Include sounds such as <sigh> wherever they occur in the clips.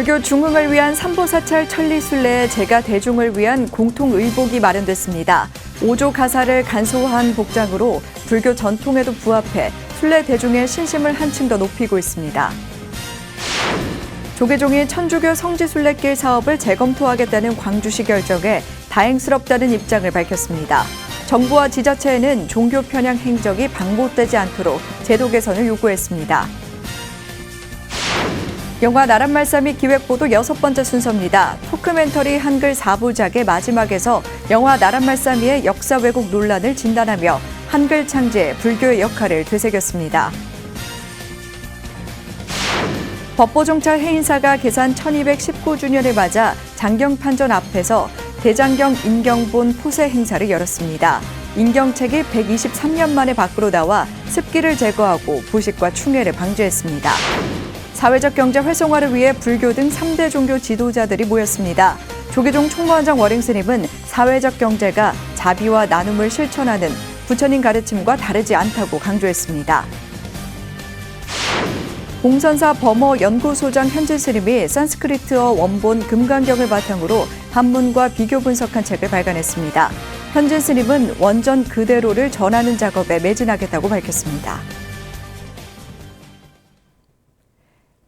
불교 중흥을 위한 삼보사찰 천리순례에 제가 대중을 위한 공통의복이 마련됐습니다. 오조 가사를 간소화한 복장으로 불교 전통에도 부합해 순례 대중의 신심을 한층 더 높이고 있습니다. 조계종이 천주교 성지순례길 사업을 재검토하겠다는 광주시 결정에 다행스럽다는 입장을 밝혔습니다. 정부와 지자체에는 종교 편향 행적이 반복되지 않도록 제도 개선을 요구했습니다. 영화 나란말싸미 기획보도 여섯 번째 순서입니다. 토크멘터리 한글 4부작의 마지막에서 영화 나란말싸미의 역사 왜곡 논란을 진단하며 한글 창제, 불교의 역할을 되새겼습니다. 법보종찰 해인사가 개산 1219주년을 맞아 장경판전 앞에서 대장경 인경본 포세 행사를 열었습니다. 인경책이 123년 만에 밖으로 나와 습기를 제거하고 부식과 충해를 방지했습니다. 사회적 경제 활성화를 위해 불교 등 3대 종교 지도자들이 모였습니다. 조계종 총무원장 워링 스님은 사회적 경제가 자비와 나눔을 실천하는 부처님 가르침과 다르지 않다고 강조했습니다. 공선사 범어 연구소장 현진 스님이 산스크리트어 원본 금강경을 바탕으로 한문과 비교 분석한 책을 발간했습니다. 현진 스님은 원전 그대로를 전하는 작업에 매진하겠다고 밝혔습니다.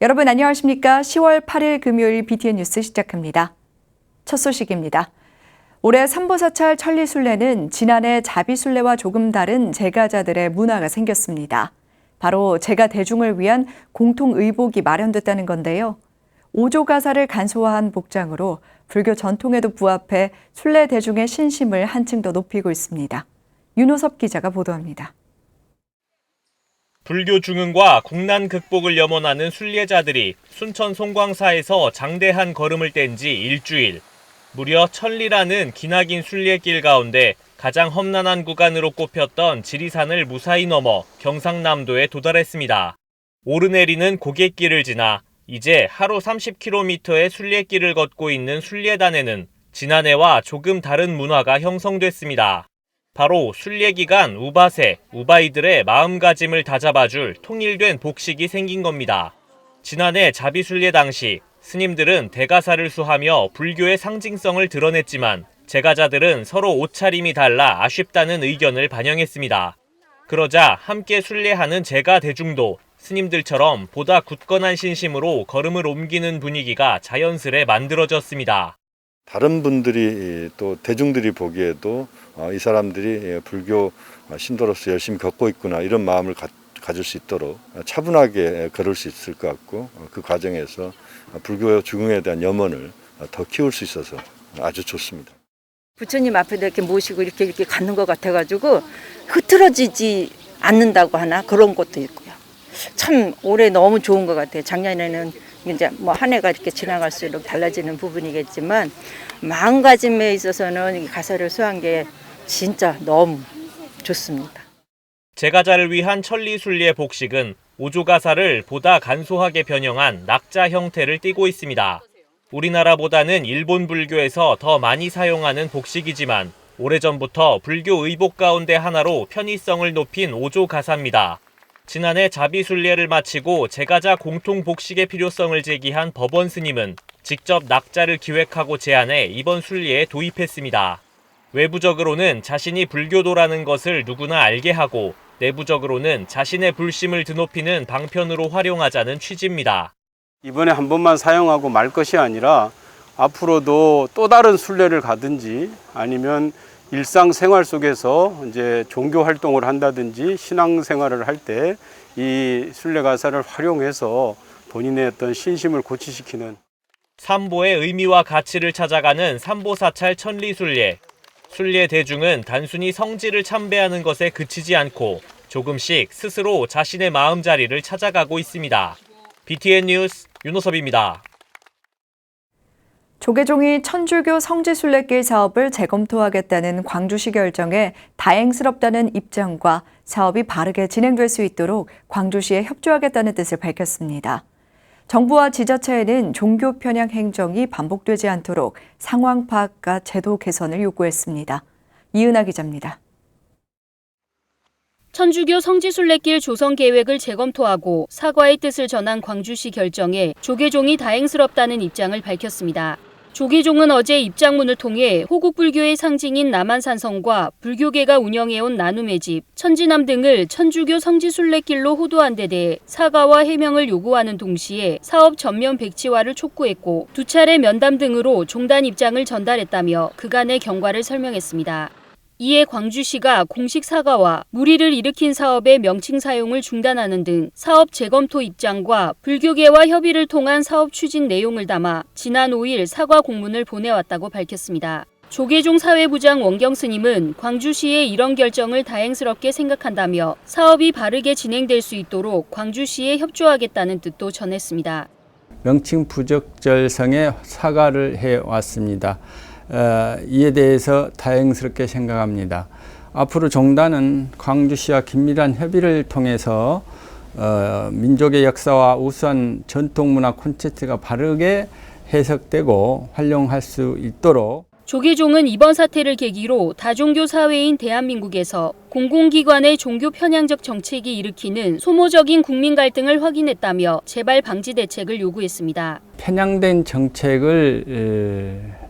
여러분 안녕하십니까? 10월 8일 금요일 BTN 뉴스 시작합니다. 첫 소식입니다. 올해 삼보사찰 천리순례는 지난해 자비순례와 조금 다른 제가자들의 문화가 생겼습니다. 바로 제가 대중을 위한 공통 의복이 마련됐다는 건데요. 오조 가사를 간소화한 복장으로 불교 전통에도 부합해 순례 대중의 신심을 한층 더 높이고 있습니다. 윤호섭 기자가 보도합니다. 불교 중흥과 국난 극복을 염원하는 순례자들이 순천 송광사에서 장대한 걸음을 뗀 지 일주일. 무려 천리라는 기나긴 순례길 가운데 가장 험난한 구간으로 꼽혔던 지리산을 무사히 넘어 경상남도에 도달했습니다. 오르내리는 고갯길을 지나 이제 하루 30km의 순례길을 걷고 있는 순례단에는 지난해와 조금 다른 문화가 형성됐습니다. 바로 순례기간 우바세, 우바이들의 마음가짐을 다잡아줄 통일된 복식이 생긴 겁니다. 지난해 자비순례 당시 스님들은 대가사를 수하며 불교의 상징성을 드러냈지만 제가자들은 서로 옷차림이 달라 아쉽다는 의견을 반영했습니다. 그러자 함께 순례하는 제가 대중도 스님들처럼 보다 굳건한 신심으로 걸음을 옮기는 분위기가 자연스레 만들어졌습니다. 다른 분들이 또 대중들이 보기에도 어, 이 사람들이 불교 신도로서 열심히 걷고 있구나 이런 마음을 가, 가질 수 있도록 차분하게 걸을 수 있을 것 같고 어, 그 과정에서 불교 죽음에 대한 염원을 더 키울 수 있어서 아주 좋습니다. 부처님 앞에다 이렇게 모시고 이렇게 이렇게 가는 것 같아가지고 흐트러지지 않는다고 하나 그런 것도 있고요. 참 올해 너무 좋은 것 같아요. 작년에는 이제 뭐 한 해가 이렇게 지나갈수록 달라지는 부분이겠지만 마음가짐에 있어서는 이 가사를 수한 게 진짜 너무 좋습니다. 제가자를 위한 천리순례 복식은 오조 가사를 보다 간소하게 변형한 낙자 형태를 띠고 있습니다. 우리나라보다는 일본 불교에서 더 많이 사용하는 복식이지만 오래전부터 불교 의복 가운데 하나로 편의성을 높인 오조 가사입니다. 지난해 자비순례를 마치고 제가자 공통 복식의 필요성을 제기한 법원 스님은 직접 낙자를 기획하고 제안해 이번 순례에 도입했습니다. 외부적으로는 자신이 불교도라는 것을 누구나 알게 하고 내부적으로는 자신의 불심을 드높이는 방편으로 활용하자는 취지입니다. 이번에 한 번만 사용하고 말 것이 아니라 앞으로도 또 다른 순례를 가든지 아니면 일상생활 속에서 이제 종교 활동을 한다든지 신앙생활을 할 때 이 순례 가사를 활용해서 본인의 어떤 신심을 고취시키는 삼보의 의미와 가치를 찾아가는 삼보사찰 천리순례. 순례 대중은 단순히 성지를 참배하는 것에 그치지 않고 조금씩 스스로 자신의 마음자리를 찾아가고 있습니다. BTN 뉴스 윤호섭입니다. 조계종이 천주교 성지순례길 사업을 재검토하겠다는 광주시 결정에 다행스럽다는 입장과 사업이 바르게 진행될 수 있도록 광주시에 협조하겠다는 뜻을 밝혔습니다. 정부와 지자체에는 종교 편향 행정이 반복되지 않도록 상황 파악과 제도 개선을 요구했습니다. 이은하 기자입니다. 천주교 성지순례길 조성 계획을 재검토하고 사과의 뜻을 전한 광주시 결정에 조계종이 다행스럽다는 입장을 밝혔습니다. 조계종은 어제 입장문을 통해 호국 불교의 상징인 남한산성과 불교계가 운영해온 나눔의 집, 천지남 등을 천주교 성지순례길로 호도한 데 대해 사과와 해명을 요구하는 동시에 사업 전면 백지화를 촉구했고 두 차례 면담 등으로 종단 입장을 전달했다며 그간의 경과를 설명했습니다. 이에 광주시가 공식 사과와 무리를 일으킨 사업의 명칭 사용을 중단하는 등 사업 재검토 입장과 불교계와 협의를 통한 사업 추진 내용을 담아 지난 5일 사과 공문을 보내왔다고 밝혔습니다. 조계종 사회부장 원경 스님은 광주시의 이런 결정을 다행스럽게 생각한다며 사업이 바르게 진행될 수 있도록 광주시에 협조하겠다는 뜻도 전했습니다. 명칭 부적절성에 사과를 해 왔습니다. 어, 이에 대해서 다행스럽게 생각합니다. 앞으로 종단은 광주시와 긴밀한 협의를 통해서 어, 민족의 역사와 우수한 전통문화 콘텐츠가 바르게 해석되고 활용할 수 있도록 조계종은 이번 사태를 계기로 다종교 사회인 대한민국에서 공공기관의 종교 편향적 정책이 일으키는 소모적인 국민 갈등을 확인했다며 재발 방지 대책을 요구했습니다. 편향된 정책을 에,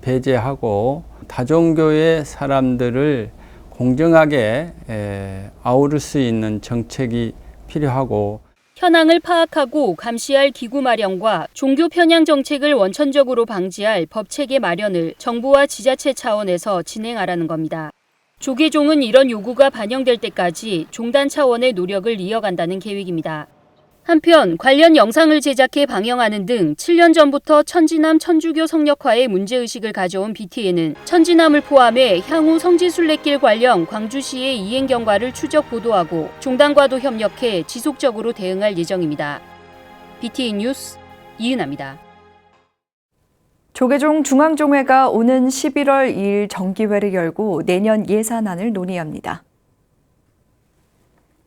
배제하고 다종교의 사람들을 공정하게 에, 아우를 수 있는 정책이 필요하고 현황을 파악하고 감시할 기구 마련과 종교 편향 정책을 원천적으로 방지할 법 체계 마련을 정부와 지자체 차원에서 진행하라는 겁니다. 조계종은 이런 요구가 반영될 때까지 종단 차원의 노력을 이어간다는 계획입니다. 한편 관련 영상을 제작해 방영하는 등 7년 전부터 천지남 천주교 성역화에 문제의식을 가져온 BTN은 천지남을 포함해 향후 성지순례길 관련 광주시의 이행 경과를 추적 보도하고 종단과도 협력해 지속적으로 대응할 예정입니다. BTN 뉴스 이은아입니다. 조계종 중앙종회가 오는 11월 2일 정기회를 열고 내년 예산안을 논의합니다.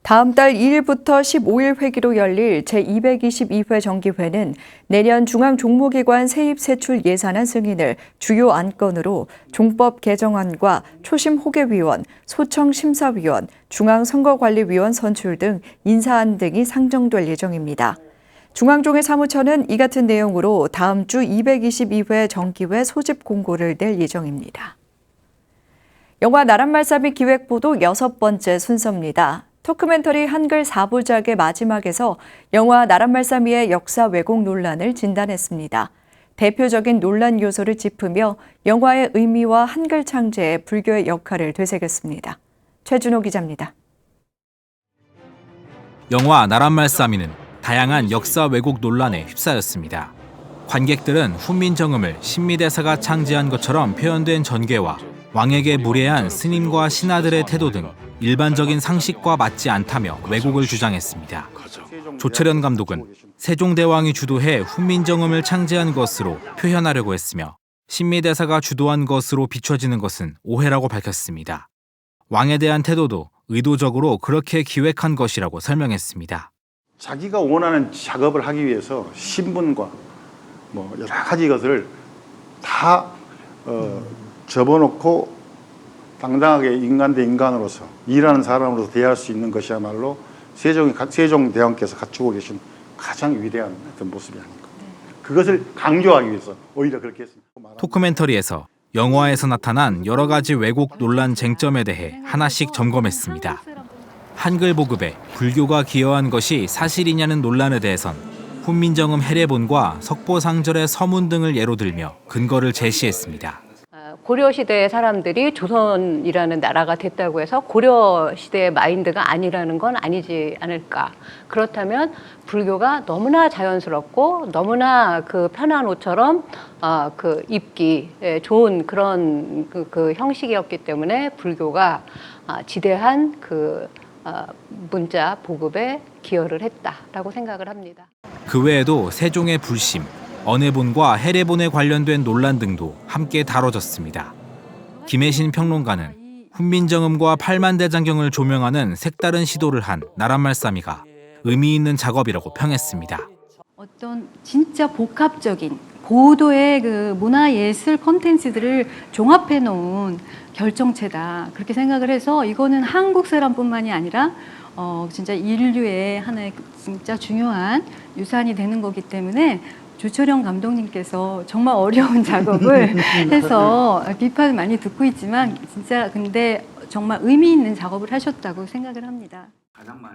다음 달 2일부터 15일 회기로 열릴 제222회 정기회는 내년 중앙종무기관 세입세출 예산안 승인을 주요 안건으로 종법 개정안과 초심 호계위원, 소청심사위원, 중앙선거관리위원 선출 등 인사안 등이 상정될 예정입니다. 중앙종회 사무처는 이 같은 내용으로 다음 주 222회 정기회 소집 공고를 낼 예정입니다. 영화 나란말싸미 기획보도 여섯 번째 순서입니다. 토크멘터리 한글 4부작의 마지막에서 영화 나란말싸미의 역사 왜곡 논란을 진단했습니다. 대표적인 논란 요소를 짚으며 영화의 의미와 한글 창제에 불교의 역할을 되새겼습니다. 최준호 기자입니다. 영화 나란말싸미는 다양한 역사 왜곡 논란에 휩싸였습니다. 관객들은 훈민정음을 신미대사가 창제한 것처럼 표현된 전개와 왕에게 무례한 스님과 신하들의 태도 등 일반적인 상식과 맞지 않다며 왜곡을 주장했습니다. 조철현 감독은 세종대왕이 주도해 훈민정음을 창제한 것으로 표현하려고 했으며 신미대사가 주도한 것으로 비춰지는 것은 오해라고 밝혔습니다. 왕에 대한 태도도 의도적으로 그렇게 기획한 것이라고 설명했습니다. 자기가 원하는 작업을 하기 위해서 신분과 뭐 여러 가지 것을 다 어, 접어놓고 당당하게 인간 대 인간으로서 일하는 사람으로서 대할 수 있는 것이야말로 세종 세종 대왕께서 갖추고 계신 가장 위대한 어떤 모습이 아닌가. 그것을 강조하기 위해서 오히려 그렇게 했습니다. 토크멘터리에서 영화에서 나타난 여러 가지 왜곡 논란 쟁점에 대해 하나씩 점검했습니다. 한글 보급에 불교가 기여한 것이 사실이냐는 논란에 대해선 훈민정음 해례본과 석보상절의 서문 등을 예로 들며 근거를 제시했습니다. 고려 시대의 사람들이 조선이라는 나라가 됐다고 해서 고려 시대의 마인드가 아니라는 건 아니지 않을까. 그렇다면 불교가 너무나 자연스럽고 너무나 그 편한 옷처럼 어, 그 입기 예, 좋은 그런 그, 그 형식이었기 때문에 불교가 아, 지대한 그 어, 문자 보급에 기여를 했다라고 생각을 합니다. 그 외에도 세종의 불심, 언해본과 해례본에 관련된 논란 등도 함께 다뤄졌습니다. 김혜신 평론가는 훈민정음과 팔만대장경을 조명하는 색다른 시도를 한 나란말싸미가 의미 있는 작업이라고 평했습니다. 어떤 진짜 복합적인 고도의 그 문화 예술 콘텐츠들을 종합해 놓은 결정체다. 그렇게 생각을 해서 이거는 한국 사람뿐만이 아니라 어, 진짜 인류의 하나의 그 진짜 중요한 유산이 되는 거기 때문에 조철영 감독님께서 정말 어려운 <laughs> 작업을 <laughs> 해서 비판을 많이 듣고 있지만 진짜 근데 정말 의미 있는 작업을 하셨다고 생각을 합니다.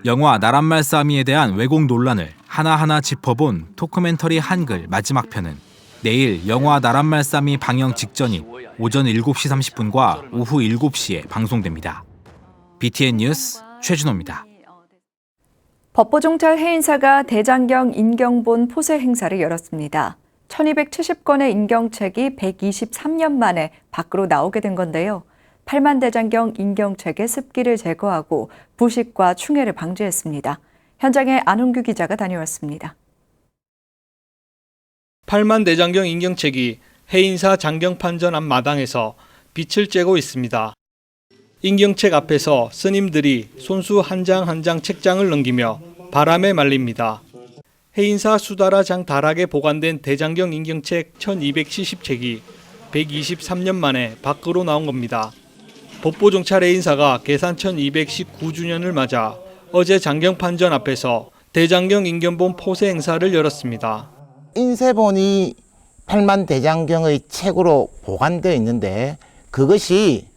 영화 나란말 싸미에 대한 왜곡 논란을 하나하나 짚어본 토크멘터리 한글 마지막 편은 내일 영화 나란말 싸미 방영 직전인 오전 7시 30분과 오후 7시에 방송됩니다. BTN 뉴스 최준호입니다. 법보종찰 해인사가 대장경 인경본 포세 행사를 열었습니다. 1270건의 인경책이 123년 만에 밖으로 나오게 된 건데요. 8만 대장경 인경책의 습기를 제거하고 부식과 충해를 방지했습니다. 현장에 안홍규 기자가 다녀왔습니다. 8만 대장경 인경책이 해인사 장경판전 앞 마당에서 빛을 쬐고 있습니다. 인경책 앞에서 스님들이 손수 한 장 한 장 책장을 넘기며 바람에 말립니다. 해인사 수다라 장 다락에 보관된 대장경 인경책 1270책이 123년 만에 밖으로 나온 겁니다. 법보종찰 해인사가 계산 1219주년을 맞아 어제 장경판전 앞에서 대장경 인경본 포세 행사를 열었습니다. 인쇄본이 8만 대장경의 책으로 보관되어 있는데 그것이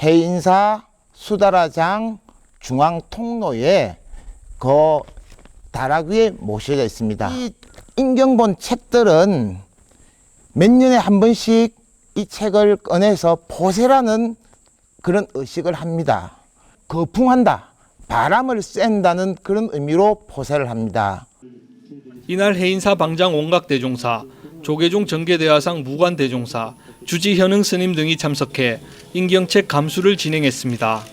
해인사 수다라장 중앙 통로에 그 다락 위에 모셔져 있습니다. 이 인경본 책들은 몇 년에 한 번씩 이 책을 꺼내서 포세라는 그런 의식을 합니다. 거풍한다, 바람을 쐰다는 그런 의미로 포세를 합니다. 이날 해인사 방장 온각대종사, 조계종 정계대화상 무관대종사, 주지현흥 스님 등이 참석해 인경책 감수를 진행했습니다.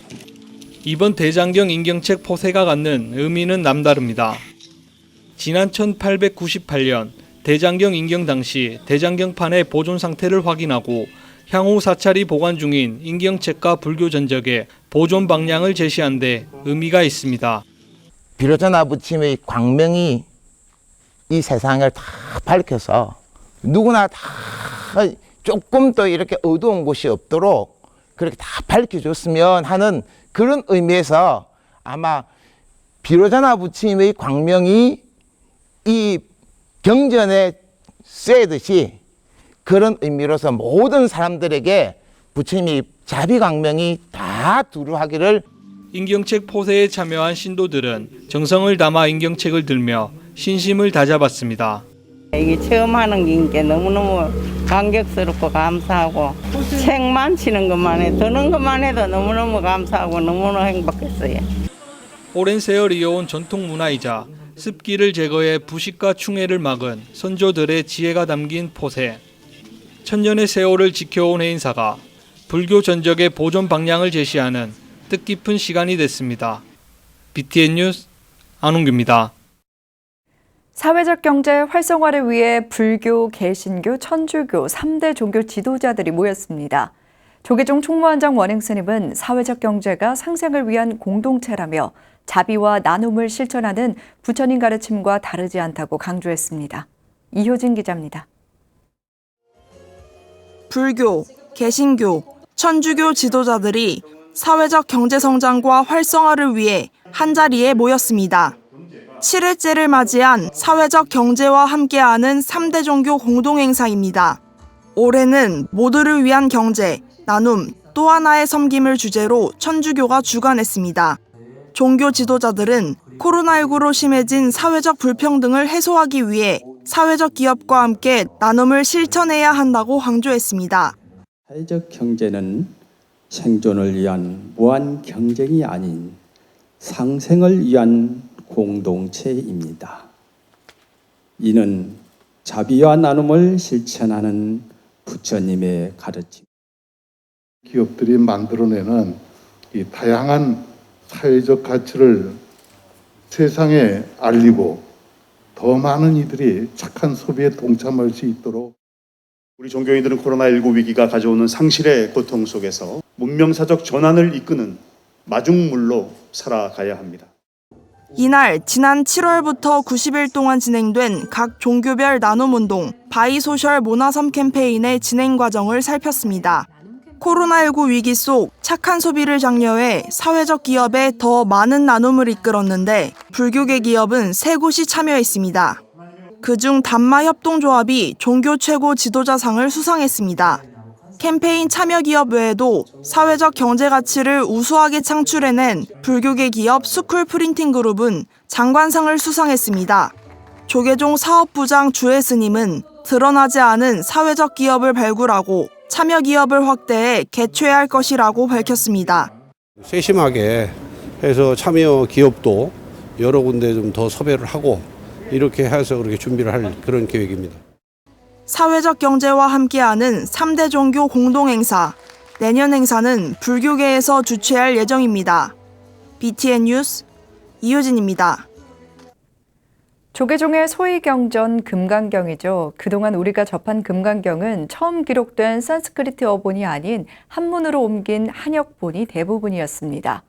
이번 대장경 인경책 포세가 갖는 의미는 남다릅니다. 지난 1898년 대장경 인경 당시 대장경판의 보존 상태를 확인하고 향후 사찰이 보관 중인 인경책과 불교 전적의 보존 방향을 제시한 데 의미가 있습니다. 비로자나 부침의 광명이 이 세상을 다 밝혀서 누구나 다 조금 더 이렇게 어두운 곳이 없도록 그렇게 다 밝혀줬으면 하는 그런 의미에서 아마 비로자나 부침의 광명이 이 경전에 쇠듯이 그런 의미로서 모든 사람들에게 부처님이 자비광명이 다 두루하기를 인경책 포세에 참여한 신도들은 정성을 담아 인경책을 들며 신심을 다잡았습니다. 이게 처음 하는 게 너무너무 감격스럽고 감사하고 책만 치는 것만 해도 드는 것만 해도 너무너무 감사하고 너무너무 행복했어요. 오랜 세월 이어온 전통 문화이자 습기를 제거해 부식과 충해를 막은 선조들의 지혜가 담긴 포세. 천년의 세월을 지켜온 해인사가 불교 전적의 보존 방향을 제시하는 뜻깊은 시간이 됐습니다. BTN 뉴스 안홍규입니다. 사회적 경제 활성화를 위해 불교, 개신교, 천주교 3대 종교 지도자들이 모였습니다. 조계종 총무원장 원행 스님은 사회적 경제가 상생을 위한 공동체라며 자비와 나눔을 실천하는 부처님 가르침과 다르지 않다고 강조했습니다. 이효진 기자입니다. 불교, 개신교, 천주교 지도자들이 사회적 경제 성장과 활성화를 위해 한자리에 모였습니다. 7일째를 맞이한 사회적 경제와 함께하는 3대 종교 공동행사입니다. 올해는 모두를 위한 경제, 나눔, 또 하나의 섬김을 주제로 천주교가 주관했습니다. 종교 지도자들은 코로나19로 심해진 사회적 불평등을 해소하기 위해 사회적 기업과 함께 나눔을 실천해야 한다고 강조했습니다. 사회적 경제는 생존을 위한 무한 경쟁이 아닌 상생을 위한 공동체입니다. 이는 자비와 나눔을 실천하는 부처님의 가르침. 기업들이 만들어내는 이 다양한 사회적 가치를 세상에 알리고 더 많은 이들이 착한 소비에 동참할 수 있도록 우리 종교인들은 코로나19 위기가 가져오는 상실의 고통 속에서 문명사적 전환을 이끄는 마중물로 살아가야 합니다. 이날 지난 7월부터 90일 동안 진행된 각 종교별 나눔 운동 바이소셜 모나섬 캠페인의 진행 과정을 살폈습니다. 코로나19 위기 속 착한 소비를 장려해 사회적 기업에 더 많은 나눔을 이끌었는데 불교계 기업은 세 곳이 참여했습니다. 그중 단마 협동조합이 종교 최고 지도자상을 수상했습니다. 캠페인 참여 기업 외에도 사회적 경제 가치를 우수하게 창출해낸 불교계 기업 스쿨 프린팅 그룹은 장관상을 수상했습니다. 조계종 사업부장 주혜 스님은 드러나지 않은 사회적 기업을 발굴하고 참여 기업을 확대해 개최할 것이라고 밝혔습니다. 세심하게 해서 참여 기업도 여러 군데 좀 더 섭외를 하고 이렇게 해서 그렇게 준비를 할 그런 계획입니다. 사회적 경제와 함께하는 3대 종교 공동 행사. 내년 행사는 불교계에서 주최할 예정입니다. BTN 뉴스 이효진입니다. 조계종의 소위 경전 금강경이죠. 그동안 우리가 접한 금강경은 처음 기록된 산스크리트 어본이 아닌 한문으로 옮긴 한역본이 대부분이었습니다.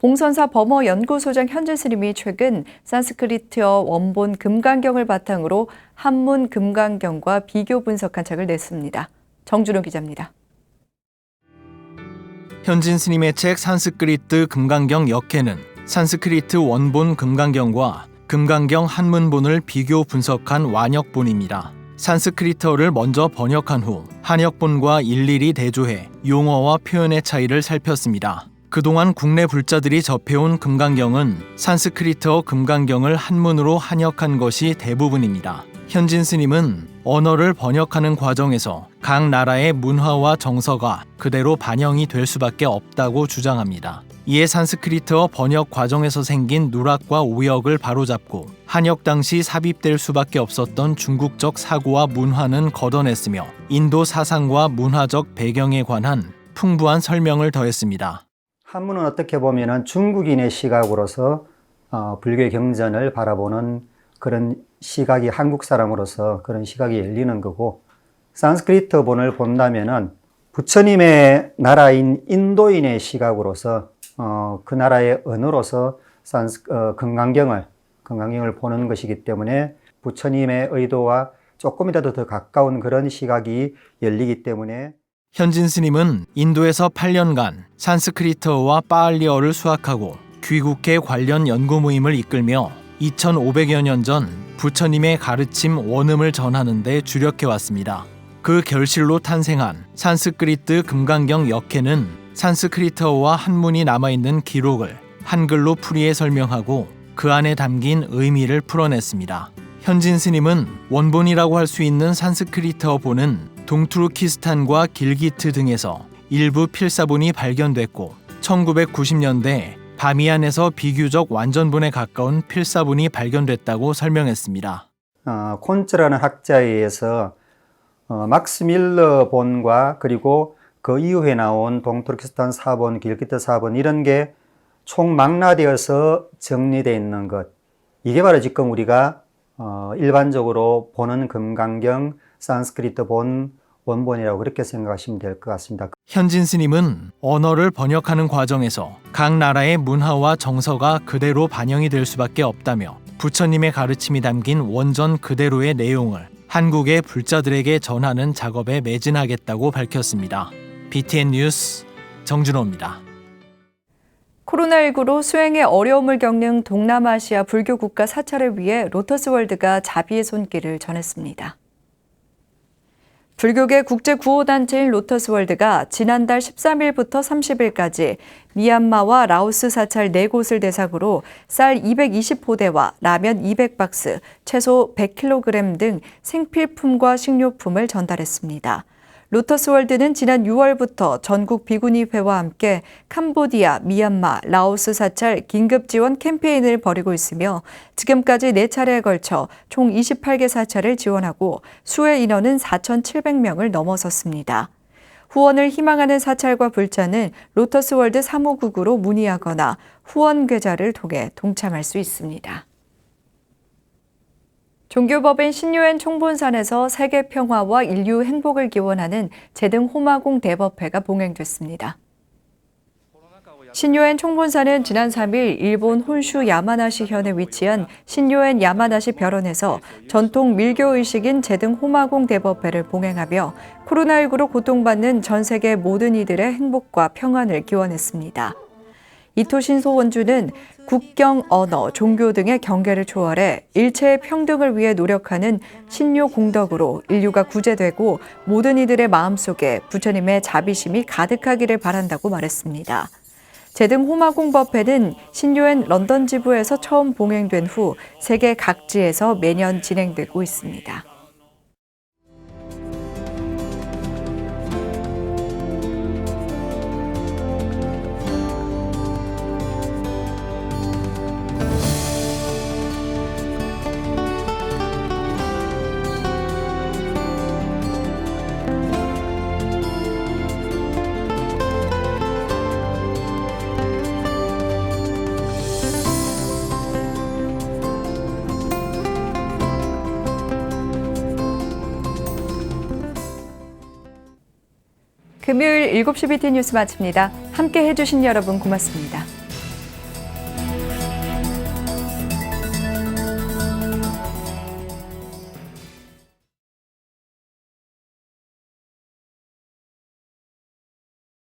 봉선사 범어 연구소장 현진 스님이 최근 산스크리트어 원본 금강경을 바탕으로 한문 금강경과 비교 분석한 책을 냈습니다. 정준호 기자입니다. 현진 스님의 책 산스크리트 금강경 역해는 산스크리트 원본 금강경과 금강경 한문본을 비교 분석한 완역본입니다. 산스크리트어를 먼저 번역한 후 한역본과 일일이 대조해 용어와 표현의 차이를 살폈습니다. 그동안 국내 불자들이 접해온 금강경은 산스크리트어 금강경을 한문으로 한역한 것이 대부분입니다. 현진 스님은 언어를 번역하는 과정에서 각 나라의 문화와 정서가 그대로 반영이 될 수밖에 없다고 주장합니다. 이에 산스크리트어 번역 과정에서 생긴 누락과 오역을 바로잡고 한역 당시 삽입될 수밖에 없었던 중국적 사고와 문화는 걷어냈으며 인도 사상과 문화적 배경에 관한 풍부한 설명을 더했습니다. 한문은 어떻게 보면은 중국인의 시각으로서 어, 불교의 경전을 바라보는 그런 시각이 한국 사람으로서 그런 시각이 열리는 거고 산스크리트 본을 본다면은 부처님의 나라인 인도인의 시각으로서 어, 그 나라의 언어로서 산스, 어, 금강경을 금강경을 보는 것이기 때문에 부처님의 의도와 조금이라도 더 가까운 그런 시각이 열리기 때문에 현진 스님은 인도에서 8년간 산스크리트어와 파알리어를 수학하고 귀국해 관련 연구 모임을 이끌며 2500여 년 전 부처님의 가르침 원음을 전하는 데 주력해 왔습니다. 그 결실로 탄생한 산스크리트 금강경 역해는 산스크리트어와 한문이 남아있는 기록을 한글로 풀이해 설명하고 그 안에 담긴 의미를 풀어냈습니다. 현진 스님은 원본이라고 할 수 있는 산스크리트어 본은 동투르키스탄과 길기트 등에서 일부 필사본이 발견됐고 1990년대 바미안에서 비교적 완전본에 가까운 필사본이 발견됐다고 설명했습니다. 어, 콘츠라는 학자에 의해서 어, 막스 밀러 본과 그리고 그 이후에 나온 동투르키스탄 사본, 길기트 사본 이런 게 총망라되어서 정리되어 있는 것. 이게 바로 지금 우리가 어, 일반적으로 보는 금강경 산스크리트 본 원본이라고 그렇게 생각하시면 될 것 같습니다. 현진 스님은 언어를 번역하는 과정에서 각 나라의 문화와 정서가 그대로 반영이 될 수밖에 없다며 부처님의 가르침이 담긴 원전 그대로의 내용을 한국의 불자들에게 전하는 작업에 매진하겠다고 밝혔습니다. BTN 뉴스 정준호입니다. 코로나19로 수행에 어려움을 겪는 동남아시아 불교 국가 사찰을 위해 로터스월드가 자비의 손길을 전했습니다. 불교계 국제 구호단체인 로터스월드가 지난달 13일부터 30일까지 미얀마와 라오스 사찰 4곳을 대상으로 쌀 220포대와 라면 200박스, 채소 100kg 등 생필품과 식료품을 전달했습니다. 로터스월드는 지난 6월부터 전국 비구니회와 함께 캄보디아, 미얀마, 라오스 사찰 긴급 지원 캠페인을 벌이고 있으며 지금까지 4차례에 걸쳐 총 28개 사찰을 지원하고 수혜 인원은 4,700명을 넘어섰습니다. 후원을 희망하는 사찰과 불자는 로터스월드 사무국으로 문의하거나 후원 계좌를 통해 동참할 수 있습니다. 종교법인 신유엔 총본산에서 세계 평화와 인류 행복을 기원하는 제등 호마공 대법회가 봉행됐습니다. 신요엔 총본사는 지난 3일 일본 혼슈 야마나시 현에 위치한 신요엔 야마나시 별원에서 전통 밀교 의식인 제등 호마공 대법회를 봉행하며 코로나19로 고통받는 전 세계 모든 이들의 행복과 평안을 기원했습니다. 이토 신 소 원주는 국경, 언어, 종교 등의 경계를 초월해 일체의 평등을 위해 노력하는 신요 공덕으로 인류가 구제되고 모든 이들의 마음속에 부처님의 자비심이 가득하기를 바란다고 말했습니다. 제등 호마공법회는 신요엔 런던 지부에서 처음 봉행된 후 세계 각지에서 매년 진행되고 있습니다. 금요일 7시 BT 뉴스 마칩니다. 함께 해주신 여러분 고맙습니다.